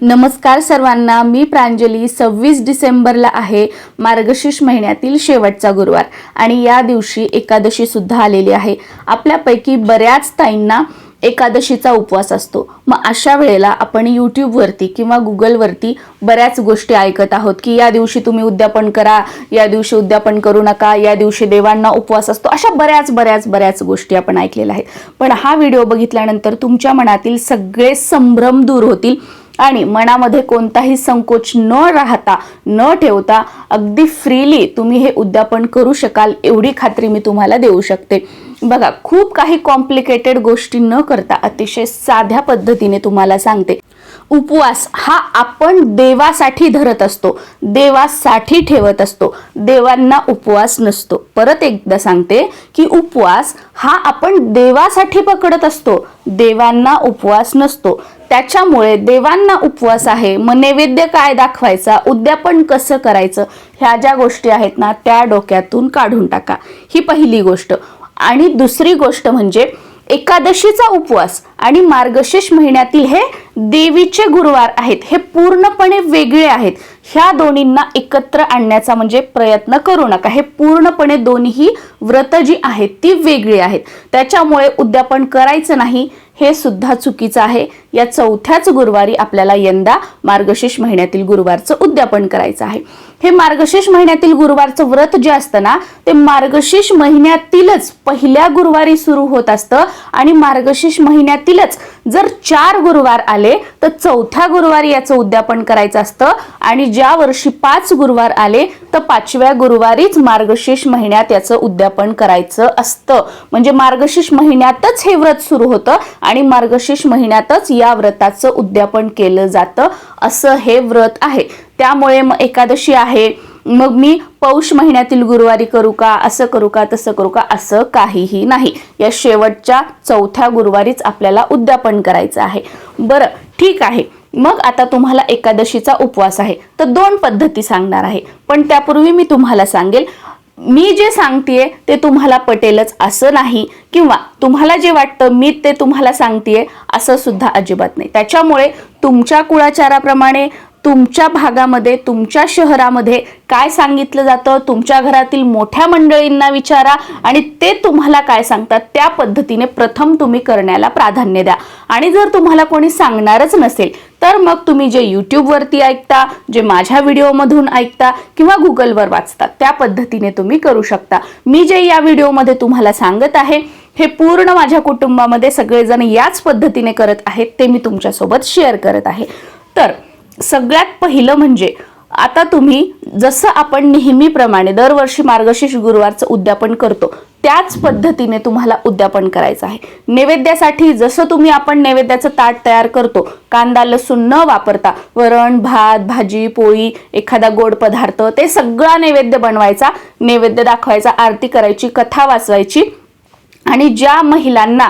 नमस्कार सर्वांना मी प्रांजली. सव्वीस डिसेंबरला आहे मार्गशीर्ष महिन्यातील शेवटचा गुरुवार आणि या दिवशी एकादशी सुद्धा आलेली आहे. आपल्यापैकी बऱ्याच ताईंना एकादशीचा उपवास असतो. मग अशा वेळेला आपण यूट्यूबवरती किंवा गुगलवरती बऱ्याच गोष्टी ऐकत आहोत की या दिवशी तुम्ही उद्यापन करा या दिवशी उद्यापन करू नका या दिवशी देवांना उपवास असतो अशा बऱ्याच बऱ्याच बऱ्याच गोष्टी आपण ऐकलेल्या आहेत. पण हा व्हिडिओ बघितल्यानंतर तुमच्या मनातील सगळे संभ्रम दूर होतील. आणि मनामध्ये कोणताही संकोच न राहता न ठेवता अगदी फ्रीली तुम्ही हे उद्यापन करू शकाल एवढी खात्री मी तुम्हाला देऊ शकते. बघा खूप काही कॉम्प्लिकेटेड गोष्टी न करता अतिशय साध्या पद्धतीने तुम्हाला सांगते. उपवास हा आपण देवासाठी धरत असतो देवासाठी ठेवत असतो देवांना उपवास नसतो. परत एकदा सांगते की उपवास हा आपण देवासाठी पकडत असतो देवांना उपवास नसतो. त्याच्यामुळे देवांना उपवास आहे. मग नैवेद्य काय दाखवायचा? उद्यापन कसं करायचं? ह्या ज्या गोष्टी आहेत ना त्या डोक्यातून काढून टाका. ही पहिली गोष्ट. आणि दुसरी गोष्ट म्हणजे एकादशीचा उपवास आणि मार्गशीर्ष महिन्यातील हे देवीचे गुरुवार आहेत. हे पूर्णपणे वेगळे आहेत. ह्या दोन्हींना एकत्र आणण्याचा म्हणजे प्रयत्न करू नका. हे पूर्णपणे दोन्ही व्रत जी आहेत ती वेगळी आहेत. त्याच्यामुळे उद्यापन करायचं नाही. हे सुद्धा चुकीचं आहे. या चौथ्याच गुरुवारी आपल्याला यंदा मार्गशीर्ष महिन्यातील गुरुवारचं उद्यापन करायचं आहे. हे मार्गशीर्ष महिन्यातील गुरुवारचं व्रत जे असतं ना ते मार्गशीर्ष महिन्यातीलच पहिल्या गुरुवारी सुरू होत असतं आणि मार्गशीर्ष महिन्यातीलच जर चार गुरुवार आले तर चौथ्या गुरुवारी याचं उद्यापन करायचं असतं. आणि ज्या वर्षी पाच गुरुवार आले तर पाचव्या गुरुवारीच मार्गशीर्ष महिन्यात याचं उद्यापन करायचं असतं. म्हणजे मार्गशीर्ष महिन्यातच हे व्रत सुरू होतं आणि मार्गशीर्ष महिन्यातच या व्रताचं उद्यापन केलं जातं असं हे व्रत आहे. त्यामुळे मग एकादशी आहे. मग मी पौष महिन्यातील गुरुवारी करू का असं करू का तसं करू का असं काहीही नाही. या शेवटच्या चौथ्या गुरुवारीच आपल्याला उद्यापन करायचं आहे. बरं ठीक आहे. मग आता तुम्हाला एकादशीचा उपवास आहे. तर दोन पद्धती सांगणार आहे. पण त्यापूर्वी मी तुम्हाला सांगेल मी जे सांगतेय ते तुम्हाला पटेलच असं नाही किंवा तुम्हाला जे वाटतं मी ते तुम्हाला सांगतेय असं सुद्धा अजिबात नाही. त्याच्यामुळे तुमच्या कुळाचाराप्रमाणे तुमच्या भागामध्ये तुमच्या शहरामध्ये काय सांगितलं जातं? तुमच्या घरातील मोठ्या मंडळींना विचारा आणि ते तुम्हाला काय सांगतात? त्या पद्धतीने प्रथम तुम्ही करण्याला प्राधान्य द्या. आणि जर तुम्हाला कोणी सांगणारच नसेल तर मग तुम्ही जे यूट्यूबवरती ऐकता जे माझ्या व्हिडिओमधून ऐकता किंवा गुगलवर वाचता त्या पद्धतीने तुम्ही करू शकता. मी जे या व्हिडिओमध्ये तुम्हाला सांगत आहे हे पूर्ण माझ्या कुटुंबामध्ये सगळेजण याच पद्धतीने करत आहेत ते मी तुमच्यासोबत शेअर करत आहे. तर सगळ्यात पहिलं म्हणजे आता तुम्ही जसं आपण नेहमीप्रमाणे दरवर्षी मार्गशीर्ष गुरुवारचं उद्यापन करतो त्याच पद्धतीने तुम्हाला उद्यापन करायचं आहे. नैवेद्यासाठी जसं तुम्ही आपण नैवेद्याचं ताट तयार करतो कांदा लसूण न वापरता वरण भात भाजी पोळी एखादा गोड पदार्थ ते सगळा नैवेद्य बनवायचा नैवेद्य दाखवायचा आरती करायची कथा वाचवायची. आणि ज्या महिलांना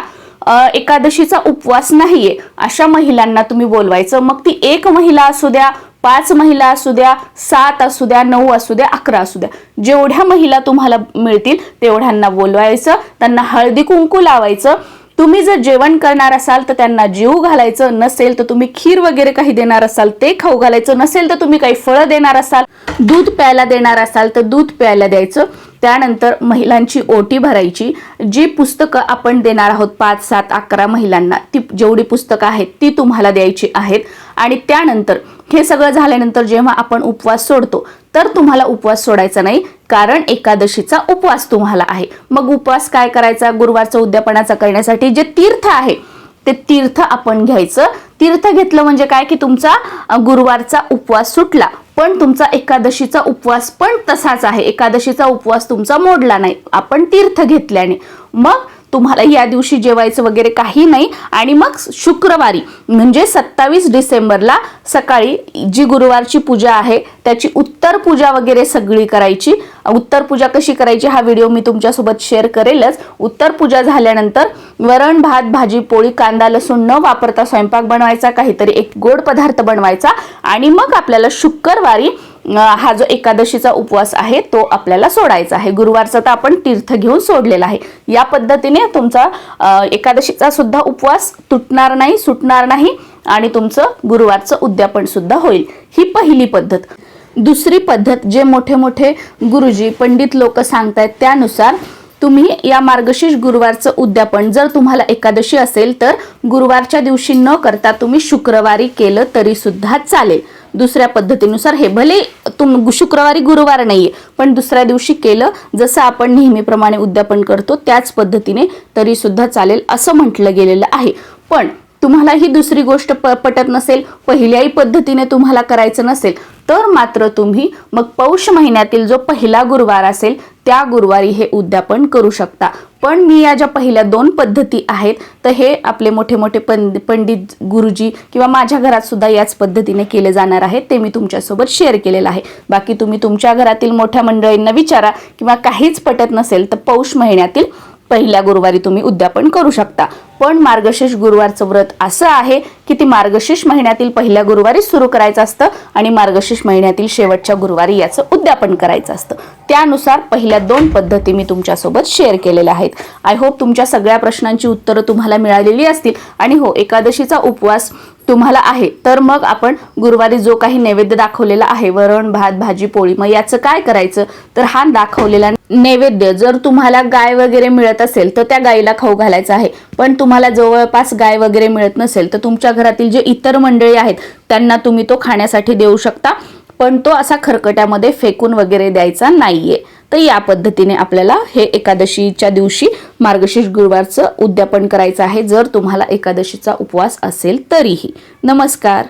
एकादशीचा उपवास नाहीये. अशा महिलांना तुम्ही बोलवायचं. मग ती एक महिला असू द्या पाच महिला असू द्या सात असू द्या नऊ असू द्या अकरा असू द्या. जेवढ्या महिला तुम्हाला मिळतील तेवढ्यांना बोलवायचं. त्यांना हळदी कुंकू लावायचं. तुम्ही जर जेवण करणार असाल तर त्यांना जीव घालायचं नसेल तर तुम्ही खीर वगैरे काही देणार असाल ते खाऊ घालायचं नसेल तर तुम्ही काही फळं देणार असाल दूध प्यायला देणार असाल तर दूध प्यायला द्यायचं. त्यानंतर महिलांची ओटी भरायची जी पुस्तकं आपण देणार आहोत पाच सात अकरा महिलांना ती जेवढी पुस्तकं आहेत ती तुम्हाला द्यायची आहेत. आणि त्यानंतर हे सगळं झाल्यानंतर जेव्हा आपण उपवास सोडतो तर तुम्हाला उपवास सोडायचा नाही कारण एकादशीचा उपवास तुम्हाला आहे. मग उपवास काय करायचा? गुरुवारचा उद्यापनाचा करण्यासाठी जे तीर्थ आहे ते तीर्थ आपण घ्यायचं. तीर्थ घेतलं म्हणजे काय? की तुमचा गुरुवारचा उपवास सुटला. पण तुमचा एकादशीचा उपवास पण तसाच आहे. एकादशीचा उपवास तुमचा मोडला नाही. आपण तीर्थ घेतल्याने. मग तुम्हाला या दिवशी जेवायचं वगैरे काही नाही. आणि मग शुक्रवारी म्हणजे सत्तावीस डिसेंबरला सकाळी जी गुरुवारची पूजा आहे त्याची उत्तर पूजा वगैरे सगळी करायची. उत्तर पूजा कशी करायची हा व्हिडिओ मी तुमच्यासोबत शेअर करेलच. उत्तर पूजा झाल्यानंतर वरण भात भाजी पोळी कांदा लसूण न वापरता स्वयंपाक बनवायचा काहीतरी एक गोड पदार्थ बनवायचा. आणि मग आपल्याला शुक्रवारी हा जो एकादशीचा उपवास आहे तो आपल्याला सोडायचा आहे. गुरुवारचा तर आपण तीर्थ घेऊन सोडलेला आहे. या पद्धतीने तुमचा एकादशीचा सुद्धा उपवास तुटणार नाही सुटणार नाही आणि तुमचं गुरुवारचं उद्यापन सुद्धा होईल. ही पहिली पद्धत. दुसरी पद्धत जे मोठे मोठे गुरुजी पंडित लोक सांगतायत त्यानुसार तुम्ही या मार्गशीर्ष गुरुवारचं उद्यापन जर तुम्हाला एकादशी असेल तर गुरुवारच्या दिवशी न करता तुम्ही शुक्रवारी केलं तरी सुद्धा चालेल. दुसऱ्या पद्धतीनुसार हे भले तुम शुक्रवारी गुरुवार नाहीये पण दुसऱ्या दिवशी केलं जसं आपण नेहमीप्रमाणे उद्यापन करतो त्याच पद्धतीने तरी सुद्धा चालेल असं म्हटलं गेलेलं आहे. पण तुम्हाला ही दुसरी गोष्ट प पटत नसेल पहिल्याही पद्धतीने तुम्हाला करायचं नसेल तर मात्र तुम्ही मग पौष महिन्यातील जो पहिला गुरुवार असेल त्या गुरुवारी हे उद्यापन करू शकता. पण मी या ज्या पहिल्या दोन पद्धती आहेत तर हे आपले मोठे मोठे पंड पंडित गुरुजी किंवा माझ्या घरात सुद्धा याच पद्धतीने केले जाणार आहेत ते मी तुमच्यासोबत शेअर केलेलं आहे. बाकी तुम्ही तुमच्या घरातील मोठ्या मंडळींना विचारा किंवा काहीच पटत नसेल तर पौष महिन्यातील पहिल्या गुरुवारी तुम्ही उद्यापन करू शकता. पण मार्गशीर्ष गुरुवारचं व्रत असं आहे की ती मार्गशीर्ष महिन्यातील पहिल्या गुरुवारी सुरू करायचं असतं आणि मार्गशीर्ष महिन्यातील शेवटच्या गुरुवारी याचं उद्यापन करायचं असतं. त्यानुसार पहिल्या दोन पद्धती मी तुमच्यासोबत शेअर केलेल्या आहेत. आय होप तुमच्या सगळ्या प्रश्नांची उत्तरं तुम्हाला मिळालेली असतील. आणि हो एकादशीचा उपवास तुम्हाला आहे. तर मग आपण गुरुवारी जो काही नैवेद्य दाखवलेला आहे वरण भात भाजी पोळी मग याचं काय करायचं? तर हा दाखवलेला नैवेद्य जर तुम्हाला गाय वगैरे मिळत असेल तर त्या गायीला खाऊ घालायचं आहे. पण तुम्हाला जवळपास गाय वगैरे मिळत नसेल तर तुमच्या घरातील जे इतर मंडळी आहेत त्यांना तुम्ही तो खाण्यासाठी देऊ शकता. पण तो असा खरकट्यामध्ये फेकून वगैरे द्यायचा नाहीये. तर या पद्धतीने आपल्याला हे एकादशीच्या दिवशी मार्गशीर्ष गुरुवारचं उद्यापन करायचं आहे जर तुम्हाला एकादशीचा उपवास असेल तरीही. नमस्कार.